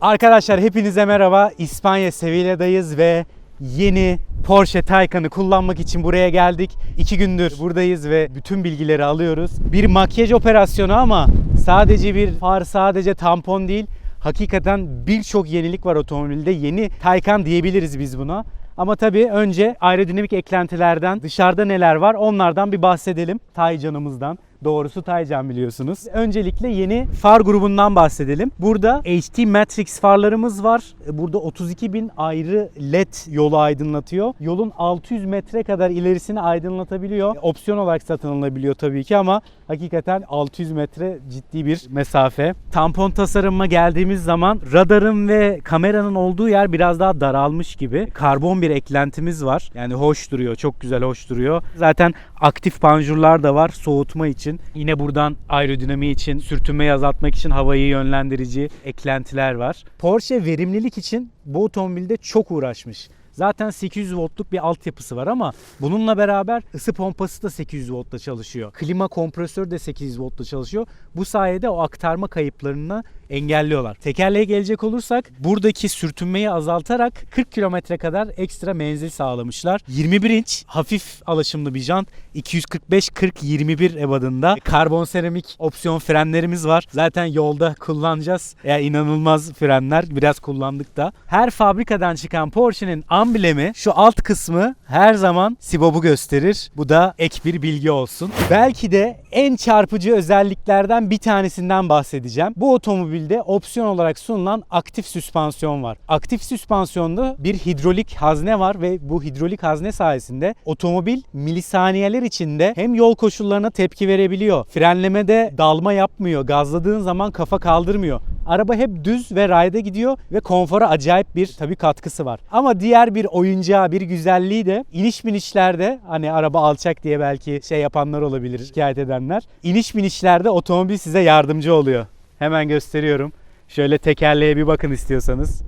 Arkadaşlar hepinize merhaba. İspanya Sevilla'dayız ve yeni Porsche Taycan'ı kullanmak için buraya geldik. İki gündür buradayız ve bütün bilgileri alıyoruz. Bir makyaj operasyonu ama sadece bir far, sadece tampon değil. Hakikaten birçok yenilik var otomobilde. Yeni Taycan diyebiliriz biz buna. Ama tabii önce aerodinamik eklentilerden dışarıda neler var onlardan bir bahsedelim. Taycan'ımızdan. Doğrusu Taycan biliyorsunuz. Öncelikle yeni far grubundan bahsedelim. Burada HT Matrix farlarımız var. Burada 32 bin ayrı LED yolu aydınlatıyor. Yolun 600 metre kadar ilerisini aydınlatabiliyor. Opsiyon olarak satın alınabiliyor tabii ki ama hakikaten 600 metre ciddi bir mesafe. Tampon tasarımına geldiğimiz zaman radarın ve kameranın olduğu yer biraz daha daralmış gibi. Karbon bir eklentimiz var. Yani hoş duruyor. Çok güzel hoş duruyor. Zaten aktif panjurlar da var soğutma için. Yine buradan aerodinamiği için, sürtünmeyi azaltmak için havayı yönlendirici eklentiler var. Porsche verimlilik için bu otomobilde çok uğraşmış. Zaten 800 voltluk bir altyapısı var ama bununla beraber ısı pompası da 800 voltta çalışıyor. Klima kompresörü de 800 voltta çalışıyor. Bu sayede o aktarma kayıplarını engelliyorlar. Tekerleğe gelecek olursak buradaki sürtünmeyi azaltarak 40 kilometre kadar ekstra menzil sağlamışlar. 21 inç hafif alaşımlı bir jant. 245-40-21 ebadında. Karbon seramik opsiyon frenlerimiz var. Zaten yolda kullanacağız. Ya inanılmaz frenler. Biraz kullandık da. Her fabrikadan çıkan Porsche'nin amblemi şu alt kısmı her zaman Sibob'u gösterir. Bu da ek bir bilgi olsun. Belki de en çarpıcı özelliklerden bir tanesinden bahsedeceğim. Bu otomobilde opsiyon olarak sunulan aktif süspansiyon var. Aktif süspansiyonda bir hidrolik hazne var ve bu hidrolik hazne sayesinde otomobil milisaniyeler içinde hem yol koşullarına tepki verebiliyor. Frenlemede dalma yapmıyor. Gazladığın zaman kafa kaldırmıyor. Araba hep düz ve rayda gidiyor ve konfora acayip bir tabii katkısı var. Ama diğer bir oyuncağı, bir güzelliği de iniş binişlerde hani araba alçak diye belki şey yapanlar olabilir, şikayet edenler. İniş binişlerde otomobil size yardımcı oluyor. Hemen gösteriyorum. Şöyle tekerleğe bir bakın istiyorsanız.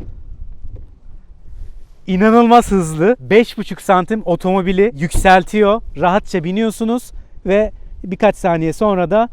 İnanılmaz hızlı. 5,5 santim otomobili yükseltiyor. Rahatça biniyorsunuz ve birkaç saniye sonra da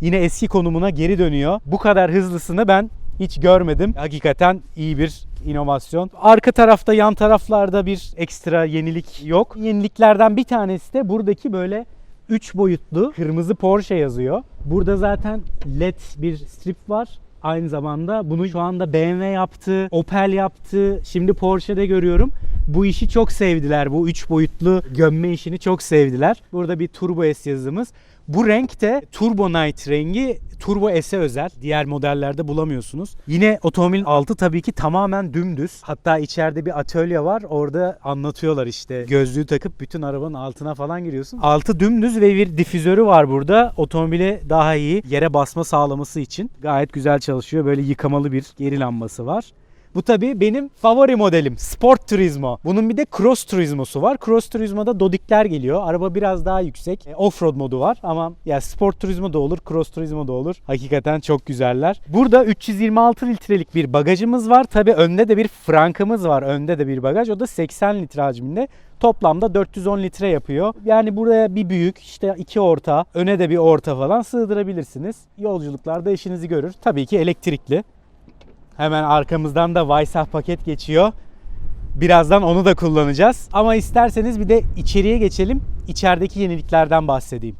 yine eski konumuna geri dönüyor. Bu kadar hızlısını ben hiç görmedim. Hakikaten iyi bir inovasyon. Arka tarafta yan taraflarda bir ekstra yenilik yok. Yeniliklerden bir tanesi de buradaki böyle 3 boyutlu kırmızı Porsche yazıyor. Burada zaten LED bir strip var. Aynı zamanda bunu şu anda BMW yaptı, Opel yaptı. Şimdi Porsche'de görüyorum. Bu işi çok sevdiler. Bu 3 boyutlu gömme işini çok sevdiler. Burada bir Turbo S yazımız. Bu renk de Turbo Night rengi Turbo S'e özel. Diğer modellerde bulamıyorsunuz. Yine otomobilin altı tabii ki tamamen dümdüz. Hatta içeride bir atölye var. Orada anlatıyorlar işte. Gözlüğü takıp bütün arabanın altına falan giriyorsun. Altı dümdüz ve bir difüzörü var burada. Otomobile daha iyi yere basma sağlaması için. Gayet güzel çalışıyor. Böyle yıkamalı bir geri lambası var. Bu tabii benim favori modelim Sport Turismo. Bunun bir de Cross Turismo'su var. Cross Turismo'da dodikler geliyor. Araba biraz daha yüksek. E, Offroad modu var ama ya Sport Turismo da olur, Cross Turismo da olur. Hakikaten çok güzeller. Burada 326 litrelik bir bagajımız var. Tabii önde de bir frankımız var. Önde de bir bagaj. O da 80 litre hacminde. Toplamda 410 litre yapıyor. Yani buraya bir büyük, işte iki orta, öne de bir orta falan sığdırabilirsiniz. Yolculuklarda işinizi görür. Tabii ki elektrikli. Hemen arkamızdan da Vaysah paket geçiyor. Birazdan onu da kullanacağız. Ama isterseniz bir de içeriye geçelim. İçerideki yeniliklerden bahsedeyim.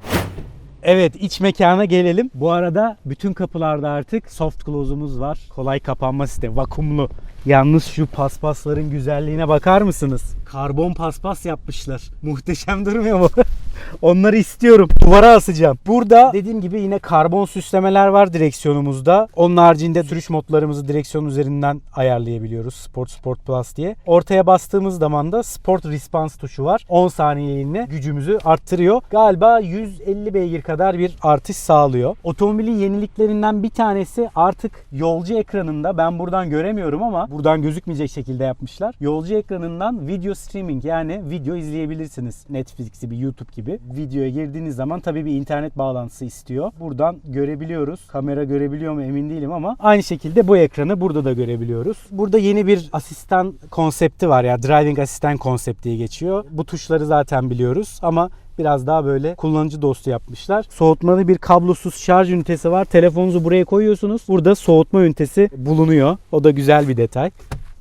Evet iç mekana gelelim. Bu arada bütün kapılarda artık soft close'umuz var. Kolay kapanma sistemi. Vakumlu. Yalnız şu paspasların güzelliğine bakar mısınız? Karbon paspas yapmışlar. Muhteşem durmuyor mu? Onları istiyorum. Duvara asacağım. Burada dediğim gibi yine karbon süslemeler var direksiyonumuzda. Onun haricinde sürüş modlarımızı direksiyon üzerinden ayarlayabiliyoruz. Sport Sport Plus diye. Ortaya bastığımız zaman da Sport Response tuşu var. 10 saniyeliğine gücümüzü arttırıyor. Galiba 150 beygir kadar bir artış sağlıyor. Otomobilin yeniliklerinden bir tanesi artık yolcu ekranında ben buradan göremiyorum ama buradan gözükmeyecek şekilde yapmışlar. Yolcu ekranından video streaming yani video izleyebilirsiniz. Netflix gibi, YouTube gibi gibi. Videoya girdiğiniz zaman tabii bir internet bağlantısı istiyor. Buradan görebiliyoruz. Kamera görebiliyor mu emin değilim ama aynı şekilde bu ekranı burada da görebiliyoruz. Burada yeni bir asistan konsepti var ya driving asistan konsept diye geçiyor. Bu tuşları zaten biliyoruz ama biraz daha böyle kullanıcı dostu yapmışlar. Soğutmalı bir kablosuz şarj ünitesi var. Telefonunuzu buraya koyuyorsunuz. Burada soğutma ünitesi bulunuyor. O da güzel bir detay.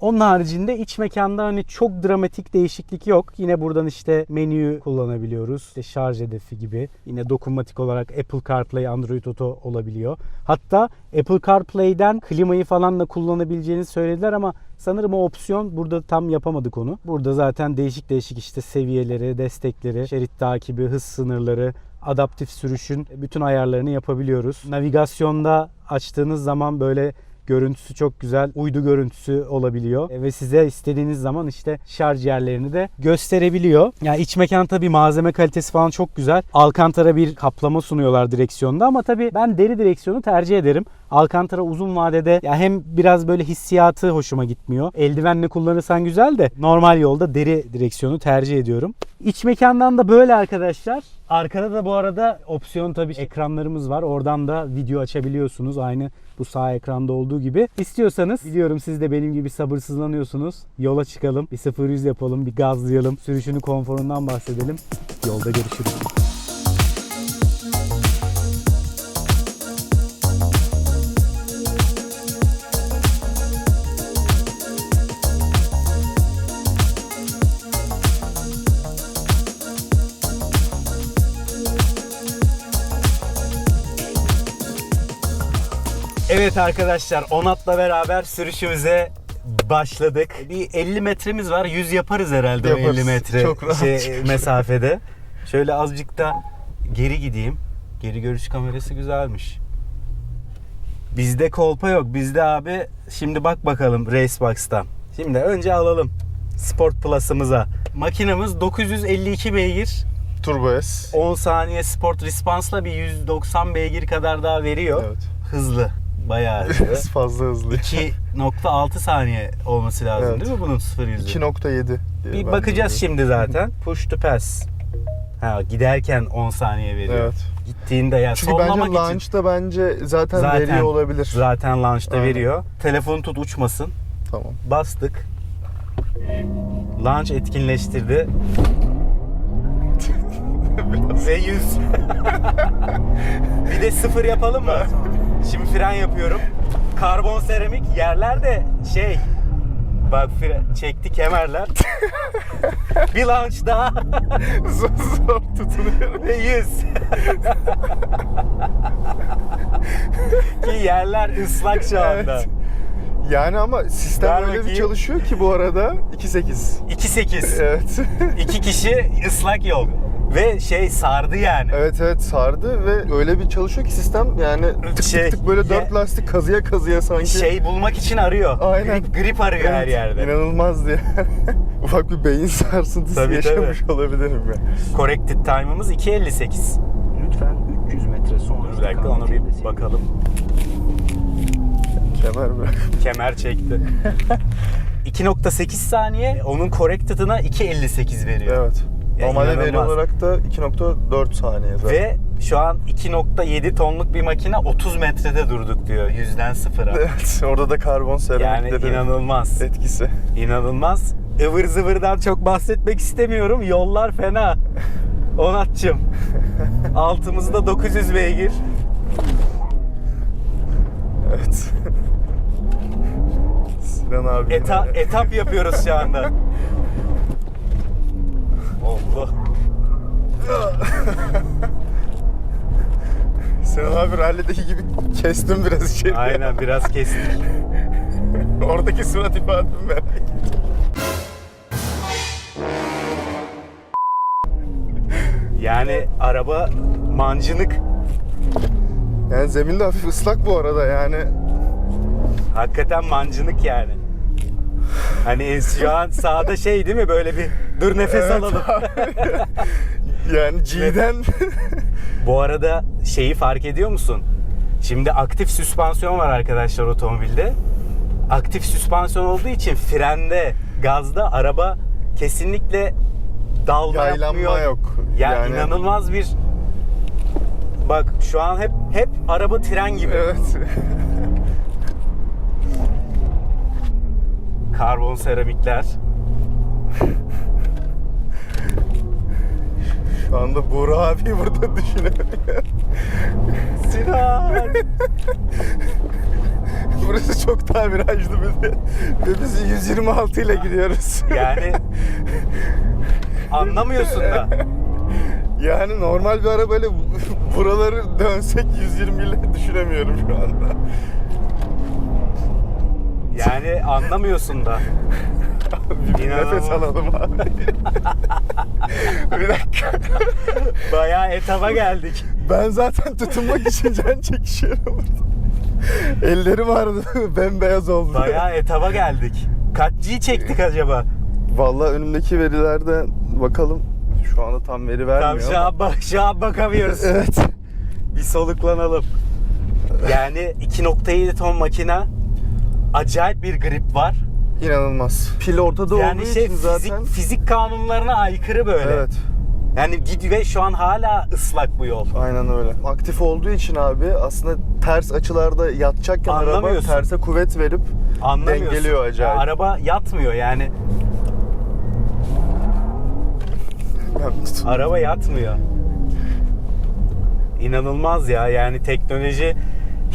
Onun haricinde iç mekanda hani çok dramatik değişiklik yok. Yine buradan işte menüyü kullanabiliyoruz. İşte şarj hedefi gibi. Yine dokunmatik olarak Apple CarPlay, Android Auto olabiliyor. Hatta Apple CarPlay'den klimayı falan da kullanabileceğini söylediler ama sanırım o opsiyon burada tam yapamadık onu. Burada zaten değişik değişik işte seviyeleri, destekleri, şerit takibi, hız sınırları, adaptif sürüşün bütün ayarlarını yapabiliyoruz. Navigasyonda açtığınız zaman böyle görüntüsü çok güzel. Uydu görüntüsü olabiliyor. E, Ve size istediğiniz zaman işte şarj yerlerini de gösterebiliyor. Yani iç mekan tabii malzeme kalitesi falan çok güzel. Alcantara bir kaplama sunuyorlar direksiyonda ama tabii ben deri direksiyonu tercih ederim. Alcantara uzun vadede ya hem biraz böyle hissiyatı hoşuma gitmiyor. Eldivenle kullanırsan güzel de normal yolda deri direksiyonu tercih ediyorum. İç mekandan da böyle arkadaşlar. Arkada da bu arada opsiyon tabii ekranlarımız var. Oradan da video açabiliyorsunuz. Aynı bu sağ ekranda olduğu gibi. İstiyorsanız biliyorum siz de benim gibi sabırsızlanıyorsunuz. Yola çıkalım. Bir 0-100 yapalım. Bir gazlayalım. Sürüşünün konforundan bahsedelim. Yolda görüşürüz. Evet arkadaşlar Onat'la beraber sürüşümüze başladık. Bir 50 metremiz var. 100 yaparız herhalde Yaparız. 50 metre Çok rahat şey, çünkü. mesafede. Şöyle azıcık da geri gideyim. Geri görüş kamerası güzelmiş. Bizde kolpa yok. Bizde abi şimdi bak bakalım Racebox'tan. Şimdi önce alalım Sport Plus'ımıza. Makinemiz 952 beygir. Turbo S. 10 saniye Sport Response'la bir 190 beygir kadar daha veriyor. Evet. Hızlı. Bayağı hızlı. Fazla hızlı. 2.6 saniye olması lazım Evet. değil mi bunun 0 yüzü? 2.7 diye Bir bakacağız biliyorum. şimdi zaten. Push to pass. Ha giderken 10 saniye veriyor. Evet. Gittiğinde ya Çünkü bence için launch'ta bence zaten, Zaten- veriyor olabilir. zaten launch'ta Aynen. veriyor. Telefonu tut uçmasın. Tamam. Bastık. Launch etkinleştirdi. Ve 100. bir de sıfır yapalım mı? Şimdi fren yapıyorum. Karbon seramik yerlerde şey Bak fre- çekti kemerler. bir launch daha zor, zor tutunuyorum. ve 100. Ki yerler ıslak şu anda. Evet. Yani ama sistem Ver öyle bir bakayım. çalışıyor ki bu arada 2.8. 2.8. Evet. İki kişi ıslak yol. Ve şey sardı yani. evet evet sardı ve öyle bir çalışıyor ki sistem yani tık Şey, tık tık böyle dört ye- lastik kazıya kazıya sanki. Şey bulmak için arıyor. Aynen. Grip, grip arıyor her Evet, yerde. İnanılmaz diye. Ufak bir beyin sarsıntısı Tabii, yaşamış olabilirim ben. Corrected time'ımız 2.58. Lütfen 300 metre sonra Bir dakika onu bir bakalım. Kemer bırak. Kemer çekti. 2.8 saniye onun corrected'ına 2.58 veriyor. Evet. Normalde veri inanılmaz. olarak da 2.4 saniye zaten. Ve şu an 2.7 tonluk bir makine 30 metrede durduk diyor yüzden sıfıra. Evet, orada da karbon Yani seramikleri inanılmaz. etkisi. İnanılmaz. Ivır zıvırdan çok bahsetmek istemiyorum. Yollar fena. Onatçım. Altımızda 900 beygir. Evet. Sinan abi. Eta, etap yapıyoruz şu anda. Allah. Sinan abi rallideki gibi kestim biraz içeri. Aynen biraz kestik. Oradaki surat ifademi merak ettim. Yani araba mancınık. Yani zemin de hafif ıslak bu arada yani. Hakikaten mancınık yani. Hani şu an sağda şey değil mi böyle bir dur nefes Evet alalım. Yani G'den Bu arada şeyi fark ediyor musun? Şimdi aktif süspansiyon var arkadaşlar otomobilde. Aktif süspansiyon olduğu için frende, gazda araba kesinlikle dalma yaylanma yapmıyor. yok. Ya Yani- inanılmaz bir Bak şu an hep hep araba tren gibi. Evet. Karbon seramikler. Şu anda Buğra abi burada düşünemiyorum. Sinan. Burası çok daha virajlı bir de. Ve biz 126 ile gidiyoruz. yani anlamıyorsun da. Yani normal bir arabayla bu- buraları dönsek 120 ile düşünemiyorum şu anda. Yani anlamıyorsun da. Bir İnanılmaz. nefes alalım abi. bir dakika. Bayağı etaba geldik. Ben zaten tutunmak için can çekişiyorum. Ellerim ağrıdı, bembeyaz oldu. Bayağı etaba geldik. Kaç G çektik acaba? Vallahi önümdeki verilerde bakalım. Şu anda tam veri Tam vermiyor. şu ama- an, bak, şu an bakamıyoruz. Evet. Bir soluklanalım. Yani 2.7 ton makina acayip bir grip var. İnanılmaz. Pil ortada Yani olduğu şey için fizik, zaten. fizik kanunlarına aykırı böyle. Evet. Yani git ve şu an hala ıslak bu yol. Aynen öyle. Aktif olduğu için abi aslında ters açılarda yatacakken araba terse kuvvet verip dengeliyor acayip. Araba yatmıyor yani. Araba yatmıyor. İnanılmaz ya yani teknoloji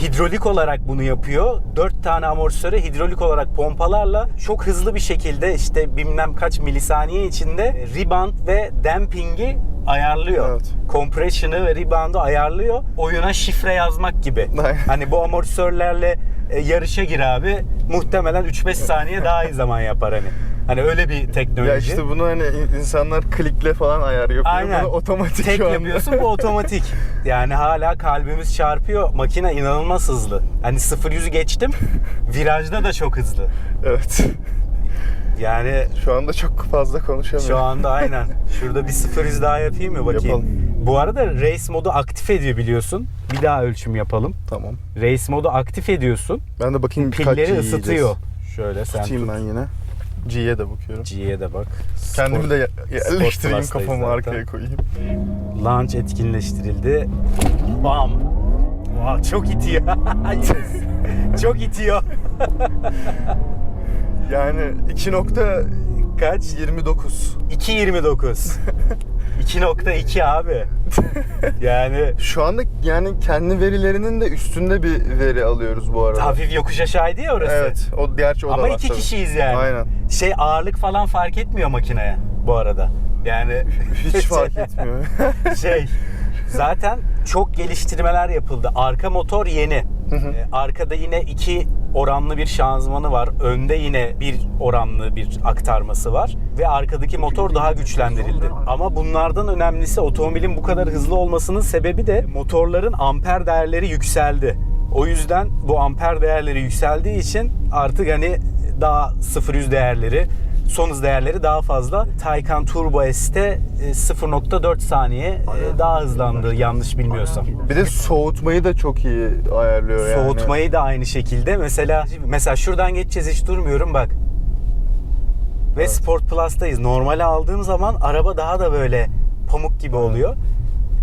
hidrolik olarak bunu yapıyor. 4 tane amortisöre hidrolik olarak pompalarla çok hızlı bir şekilde işte bilmem kaç milisaniye içinde rebound ve damping'i ayarlıyor. Evet. Compression'ı ve rebound'u ayarlıyor. Oyuna şifre yazmak gibi. Hani bu amortisörlerle e, yarışa gir abi. Muhtemelen 3-5 saniye daha iyi zaman yapar hani. Hani öyle bir teknoloji. Ya işte bunu hani insanlar klikle falan ayar yapıyor. Aynen. Bunu otomatik Tek yapıyorsun bu otomatik. Yani hala kalbimiz çarpıyor. Makine inanılmaz hızlı. Hani 0-100'ü geçtim. Virajda da çok hızlı. Evet. Yani Şu anda çok fazla konuşamıyorum. şu anda aynen. Şurada bir 0-100 daha yapayım mı bakayım? Yapalım. Bu arada race modu aktif ediyor biliyorsun. Bir daha ölçüm yapalım. Tamam. Race modu aktif ediyorsun. Ben de bakayım kaç Pilleri yiyeceğiz. ısıtıyor. Şöyle sen Tutayım tut. ben yine. G'ye de bakıyorum. G'ye de bak. Kendimi Sport- de yerleştireyim kafamı zaten. arkaya koyayım. Launch etkinleştirildi. Bam. Wow, çok itiyor. Çok itiyor. Yani 2.29. Kaç? 2.29. 2.2 abi. Yani Şu anda yani kendi verilerinin de üstünde bir veri alıyoruz bu arada. hafif yokuş aşağıydı ya orası. Evet. O gerçi o da Ama var iki tabii. kişiyiz yani. Aynen. Şey ağırlık falan fark etmiyor makineye bu arada. Yani Hiç fark etmiyor. şey zaten çok geliştirmeler yapıldı. Arka motor yeni. Ee, Arkada yine iki oranlı bir şanzımanı var. Önde yine bir oranlı bir aktarması var. Ve arkadaki motor daha güçlendirildi. Ama bunlardan önemlisi otomobilin bu kadar hızlı olmasının sebebi de motorların amper değerleri yükseldi. O yüzden bu amper değerleri yükseldiği için artık hani daha 0-100 değerleri son hız değerleri daha fazla. Taycan Turbo S'te e, 0.4 saniye e, daha hızlandı yanlış bilmiyorsam. bir de soğutmayı da çok iyi ayarlıyor yani. Soğutmayı da aynı şekilde. Mesela mesela şuradan geçeceğiz hiç durmuyorum bak. Ve Sport Plus'tayız. Normali aldığım zaman araba daha da böyle pamuk gibi oluyor.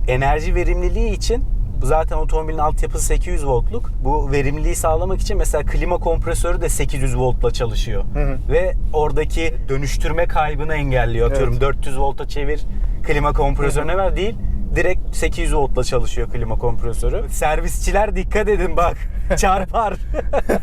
Enerji verimliliği için zaten otomobilin altyapısı 800 voltluk. Bu verimliliği sağlamak için mesela klima kompresörü de 800 voltla çalışıyor. hı. Ve oradaki dönüştürme kaybını engelliyor. Atıyorum Evet. 400 volta çevir klima kompresörüne ver değil. Direkt 800 voltla çalışıyor klima kompresörü. Servisçiler dikkat edin bak. Çarpar.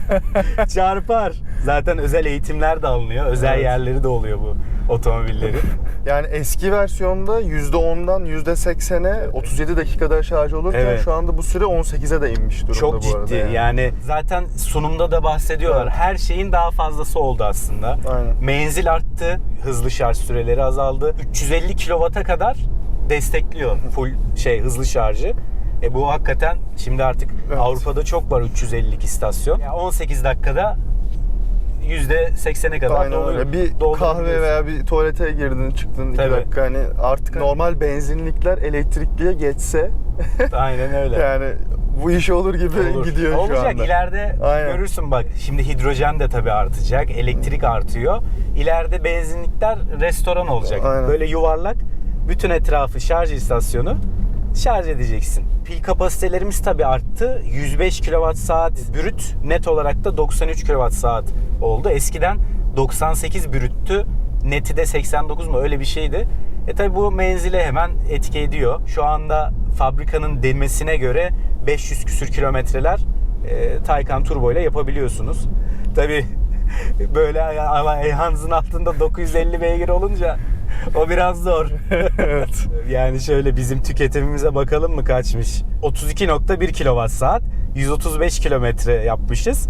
Çarpar. Zaten özel eğitimler de alınıyor. Özel Evet. yerleri de oluyor bu otomobillerin. Yani eski versiyonda %10'dan %80'e 37 dakikada şarj olurken Evet. şu anda bu süre 18'e de inmiş durumda Çok bu ciddi. arada. Yani. zaten sunumda da bahsediyorlar. Evet. Her şeyin daha fazlası oldu aslında. Aynen. Menzil arttı. Hızlı şarj süreleri azaldı. 350 kW'a kadar destekliyor full şey hızlı şarjı. E bu hakikaten şimdi artık Evet. Avrupa'da çok var 350'lik istasyon. Yani 18 dakikada %80'e kadar Aynen doluyor. öyle. Bir kahve doldurabiliyorsun. veya bir tuvalete girdin çıktın 2 Tabii. dakika hani artık normal benzinlikler elektrikliye geçse Aynen öyle. yani bu iş olur gibi Olur. gidiyor Olacak şu anda. ileride Aynen. görürsün bak. Şimdi hidrojen de tabii artacak. Elektrik artıyor. İleride benzinlikler restoran olacak. Aynen. Böyle yuvarlak Bütün etrafı şarj istasyonu. Şarj edeceksin. Pil kapasitelerimiz tabii arttı. 105 kWh saat brüt, net olarak da 93 kWh saat oldu. Eskiden 98 brüttü. Neti de 89 mu öyle bir şeydi. E tabi bu menzile hemen etki ediyor. Şu anda fabrikanın demesine göre 500 küsür kilometreler e, Taycan Turbo ile yapabiliyorsunuz. Tabi böyle ama ayağınızın altında 950 beygir olunca o biraz zor. evet. yani şöyle bizim tüketimimize bakalım mı kaçmış? 32.1 kWh saat, 135 kilometre yapmışız.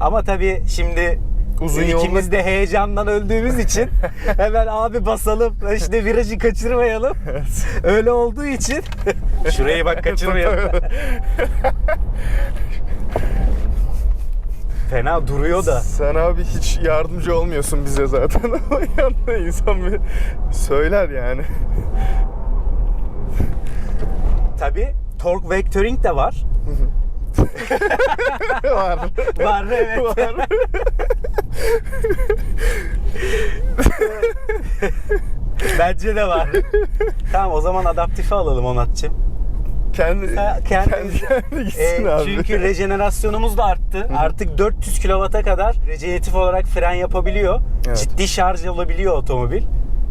Ama tabii şimdi Uzun ikimiz de heyecandan öldüğümüz için hemen abi basalım işte virajı kaçırmayalım. Öyle olduğu için şurayı bak kaçırmayalım. Fena duruyor da. Sen abi hiç yardımcı olmuyorsun bize zaten ama yanında insan bir söyler yani. Tabii torque vectoring de var. Var. Var evet. Var. Bence de var. tamam o zaman adaptife alalım Onatçım. Kendi, kendi, kendi- kendi gitsin Ee, abi. çünkü rejenerasyonumuz da arttı. Artık 400 kW'a kadar rejeneratif olarak fren yapabiliyor. Evet. Ciddi şarj olabiliyor otomobil.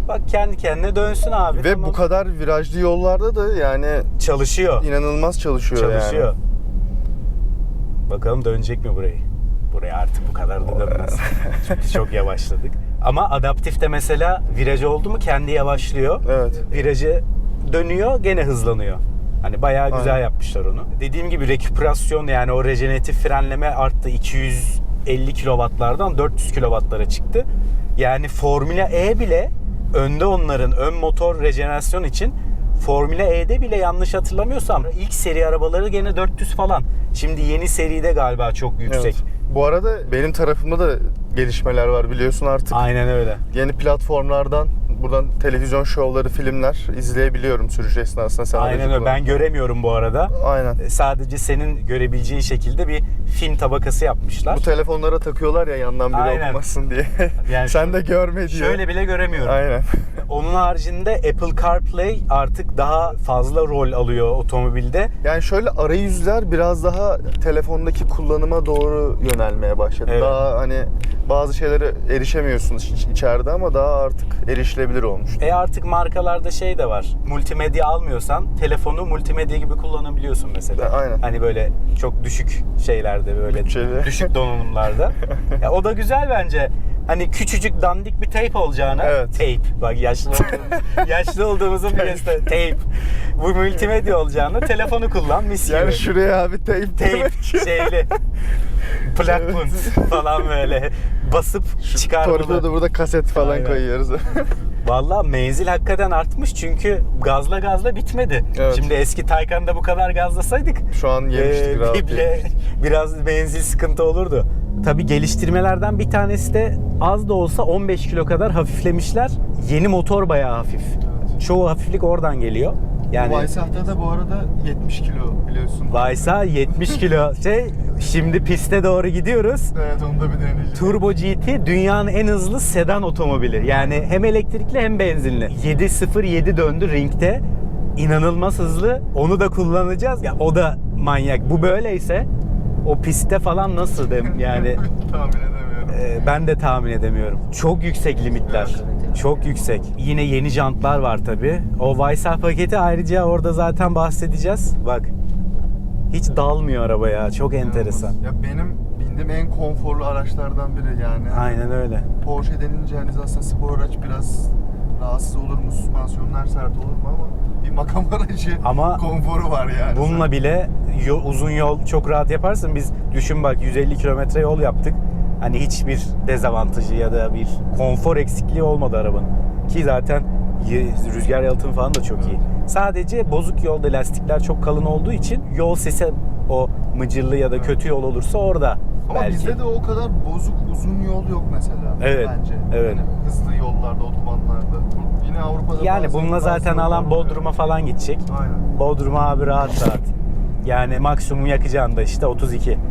Bak kendi kendine dönsün abi. Ve tamam. bu kadar virajlı yollarda da yani çalışıyor. inanılmaz çalışıyor, Çalışıyor. yani. Bakalım dönecek mi burayı? Buraya artık bu kadar da dönmez. Çünkü çok yavaşladık. Ama adaptifte mesela viraj oldu mu kendi yavaşlıyor. Evet. Virajı dönüyor gene hızlanıyor. Hani bayağı güzel Aynen. yapmışlar onu. Dediğim gibi reküperasyon yani o rejeneratif frenleme arttı. 250 kW'lardan 400 kW'lara çıktı. Yani Formula E bile önde onların ön motor rejenerasyon için Formula E'de bile yanlış hatırlamıyorsam ilk seri arabaları gene 400 falan. Şimdi yeni seride galiba çok yüksek. Evet. Bu arada benim tarafımda da gelişmeler var biliyorsun artık. Aynen öyle. Yeni platformlardan buradan televizyon şovları, filmler izleyebiliyorum sürüş esnasında. Sen Aynen öyle. Ben göremiyorum bu arada. Aynen. Sadece senin görebileceğin şekilde bir film tabakası yapmışlar. Bu telefonlara takıyorlar ya yandan biri Aynen. okumasın diye. Yani Sen şu- de görme diye. Şöyle bile göremiyorum. Aynen. Onun haricinde Apple CarPlay artık daha fazla rol alıyor otomobilde. Yani şöyle arayüzler biraz daha telefondaki kullanıma doğru yönelmeye başladı. Evet. Daha hani bazı şeylere erişemiyorsun iç- içeride ama daha artık erişilebilir olmuş. E artık markalarda şey de var. Multimedya almıyorsan telefonu multimedya gibi kullanabiliyorsun mesela. E, aynen. Hani böyle çok düşük şeylerde böyle Bütçeli. düşük donanımlarda. ya o da güzel bence. Hani küçücük dandik bir tape olacağına Evet. tape bak yaşlı olduğumuz, yaşlı olduğumuzun bir tape. Bu multimedya olacağına telefonu kullan mis gibi. Yani şuraya abi tape tape şeyli plak Evet. punt falan böyle basıp çıkarmalı. Torpidoda burada kaset falan Aynen. koyuyoruz. Valla menzil hakikaten artmış çünkü gazla gazla bitmedi. Evet. Şimdi eski Taycan'da bu kadar gazlasaydık Şu an yemiştik ee, rahat bile yemiştik. biraz menzil sıkıntı olurdu. Tabi geliştirmelerden bir tanesi de az da olsa 15 kilo kadar hafiflemişler. Yeni motor bayağı hafif. Çoğu hafiflik oradan geliyor. Yani Vaysah'ta da bu arada 70 kilo biliyorsun. Vaysa 70 kilo. Şey, şimdi piste doğru gidiyoruz. Evet onu da bir deneyeceğim. Turbo GT dünyanın en hızlı sedan otomobili. Yani hem elektrikli hem benzinli. 7.07 döndü ringte. İnanılmaz hızlı. Onu da kullanacağız. Ya o da manyak. Bu böyleyse o pistte falan nasıl dem yani Tahmin edemiyorum. e, ben de tahmin edemiyorum. Çok yüksek limitler. Çok yüksek. Yine yeni jantlar var tabi. O Vaysah paketi ayrıca orada zaten bahsedeceğiz. Bak. Hiç dalmıyor araba ya. Çok enteresan. Ya benim bindiğim en konforlu araçlardan biri yani. Aynen öyle. Porsche denince hani aslında spor araç biraz rahatsız olur mu? Süspansiyonlar sert olur mu ama bir makam aracı Ama konforu var yani. Bununla bile yo- uzun yol çok rahat yaparsın. Biz düşün bak 150 kilometre yol yaptık. Hani hiçbir dezavantajı ya da bir konfor eksikliği olmadı arabanın. Ki zaten rüzgar yalıtımı falan da çok iyi. Sadece bozuk yolda lastikler çok kalın olduğu için yol sesi o mıcırlı ya da kötü yol olursa orada Ama belki. bizde de o kadar bozuk uzun yol yok mesela. Evet, Bence. evet. Yani hızlı yollarda, otobanlarda. Yine Avrupa'da Yani bununla zaten alan. Bodrum'a falan gidecek. Aynen. Bodrum'a abi rahat rahat. Yani maksimum yakacağın da işte 32.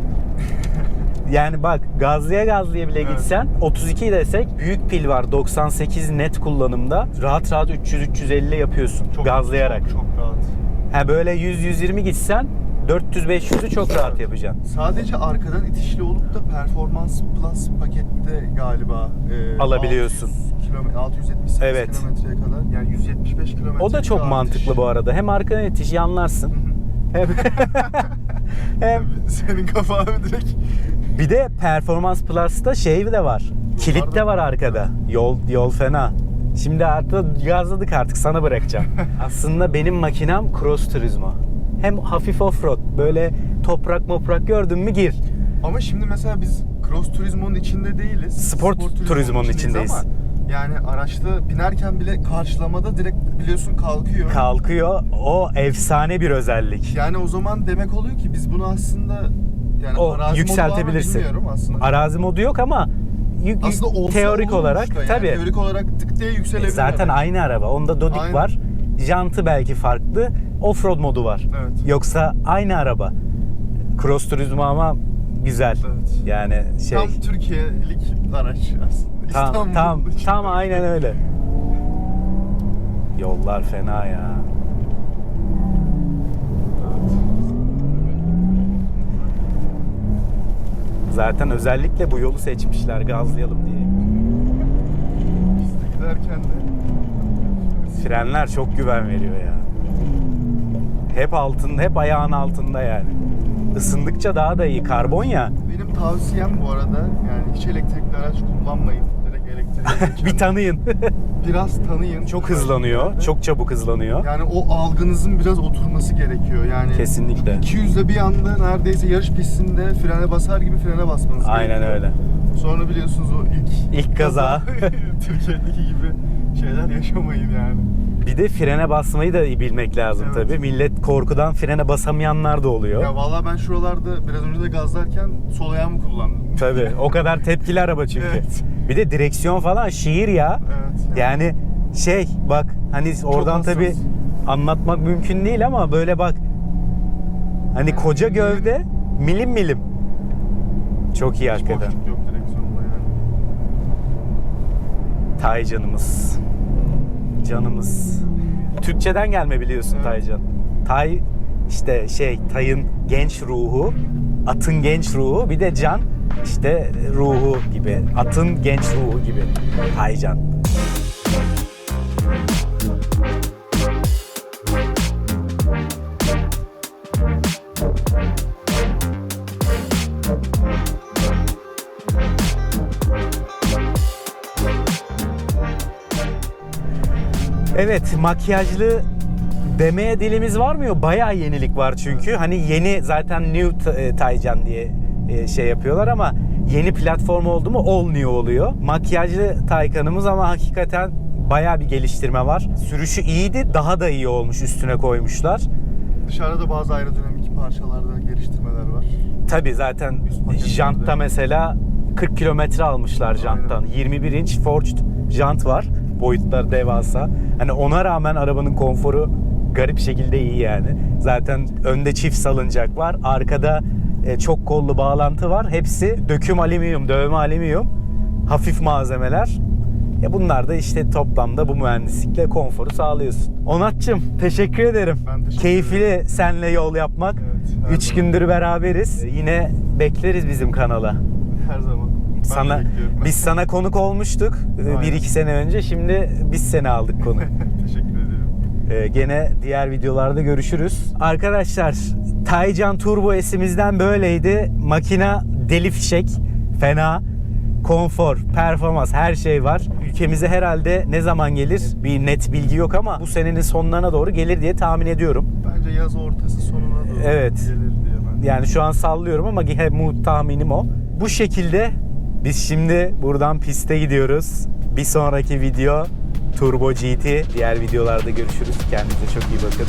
Yani bak gazlıya gazlıya bile Evet. gitsen 32 desek büyük pil var 98 net kullanımda rahat rahat 300-350 yapıyorsun gazlayarak. Çok, çok rahat. Ha böyle 100-120 gitsen 400-500'ü çok rahat yapacaksın. Sadece arkadan itişli olup da Performans Plus pakette galiba e, Alabiliyorsun. 600 kilometre, 678 Evet. kilometreye kadar yani 175 kilometre. O da çok mantıklı bu arada. Hem arkadan itiş yanlarsın. Hem, hem Senin kafa abi direkt bir de Performance Plus'ta şey de var. Kilit de var arkada. Yol yol fena. Şimdi artık gazladık artık sana bırakacağım. Aslında benim makinem Cross Turismo. Hem hafif offroad böyle toprak moprak gördün mü gir. Ama şimdi mesela biz Cross Turismo'nun içinde değiliz. Spor Turismo'nun içindeyiz. ama yani araçta binerken bile karşılamada direkt biliyorsun kalkıyor. Kalkıyor. O efsane bir özellik. yani o zaman demek oluyor ki biz bunu aslında yani O arazi modu yükseltebilirsin. bilmiyorum aslında. Arazi modu yok ama yük- aslında teorik olarak yani. tabii. Teorik olarak tık diye yükselebilir. Zaten araç. aynı araba. Onda Dodik Aynen. var. Jantı belki farklı. Offroad modu var. Evet. Yoksa aynı araba. Cross Turismo ama güzel. Evet. Yani şey Tam Türkiye'lik araç aslında. tam tam tam aynen öyle. Yollar fena ya. Zaten özellikle bu yolu seçmişler gazlayalım diye. Biz de giderken de Frenler çok güven veriyor ya. Hep altında, hep ayağın altında yani. Isındıkça daha da iyi. Karbon ya. benim tavsiyem bu arada yani hiç elektrikli araç kullanmayın. Direkt elektriğe geçen. bir tanıyın. biraz tanıyın. çok hızlanıyor. Çok çabuk hızlanıyor. yani o algınızın biraz oturması gerekiyor. Yani Kesinlikle. 200'de bir anda neredeyse yarış pistinde frene basar gibi frene basmanız Aynen gerekiyor. öyle. Sonra biliyorsunuz o ilk İlk kaza. Türkiye'deki gibi şeyler yaşamayın yani. Bir de frene basmayı da iyi bilmek lazım Evet. tabii. Millet korkudan frene basamayanlar da oluyor. Ya vallahi ben şuralarda biraz önce de gazlarken sol ayağımı kullandım. Tabii. O kadar tepkili araba çünkü. Evet. Bir de direksiyon falan şiir ya. Evet. Yani şey bak hani oradan hassas. tabii anlatmak mümkün değil ama böyle bak hani Yani koca milim- gövde milim milim. Çok iyi hakikaten. boşluk yok direksiyonda yani. Tay canımız. Canımız. Türkçeden gelme biliyorsun Evet. Taycan. Tay işte şey Tay'ın genç ruhu, atın genç ruhu bir de can işte ruhu gibi. Atın genç ruhu gibi. Taycan. Evet makyajlı demeye dilimiz varmıyor. Bayağı yenilik var çünkü. Hani yeni zaten New e, Taycan diye e, şey yapıyorlar ama yeni platform oldu mu all new oluyor. Makyajlı Taycan'ımız ama hakikaten bayağı bir geliştirme var. Sürüşü iyiydi, daha da iyi olmuş üstüne koymuşlar. Dışarıda bazı aerodinamik parçalarda geliştirmeler var. Tabi zaten jantta mesela 40 kilometre almışlar janttan. 21 inç forged jant var. Boyutlar devasa. Hani ona rağmen arabanın konforu garip şekilde iyi yani. Zaten önde çift salıncak var. Arkada e, çok kollu bağlantı var. Hepsi döküm alüminyum, dövme alüminyum. Hafif malzemeler. Ya bunlar da işte toplamda bu mühendislikle konforu sağlıyorsun. Onatçım teşekkür ederim. Ben teşekkür Keyifli senle yol yapmak. Evet, 3 zaman. gündür beraberiz. Yine bekleriz bizim kanala. Her zaman. Sana biz sana konuk olmuştuk Aynen. 1 2 sene önce. Şimdi biz seni aldık konuk. Teşekkür ederim. Ee, gene diğer videolarda görüşürüz. Arkadaşlar Taycan Turbo S'imizden böyleydi. Makina deli fişek, fena, konfor, performans her şey var. Ülkemize herhalde ne zaman gelir bir net bilgi yok ama bu senenin sonlarına doğru gelir diye tahmin ediyorum. Bence yaz ortası sonuna doğru Evet. gelir diye ben. Yani şu an sallıyorum ama tahminim o. Bu şekilde biz şimdi buradan piste gidiyoruz. Bir sonraki video Turbo GT. Diğer videolarda görüşürüz. Kendinize çok iyi bakın.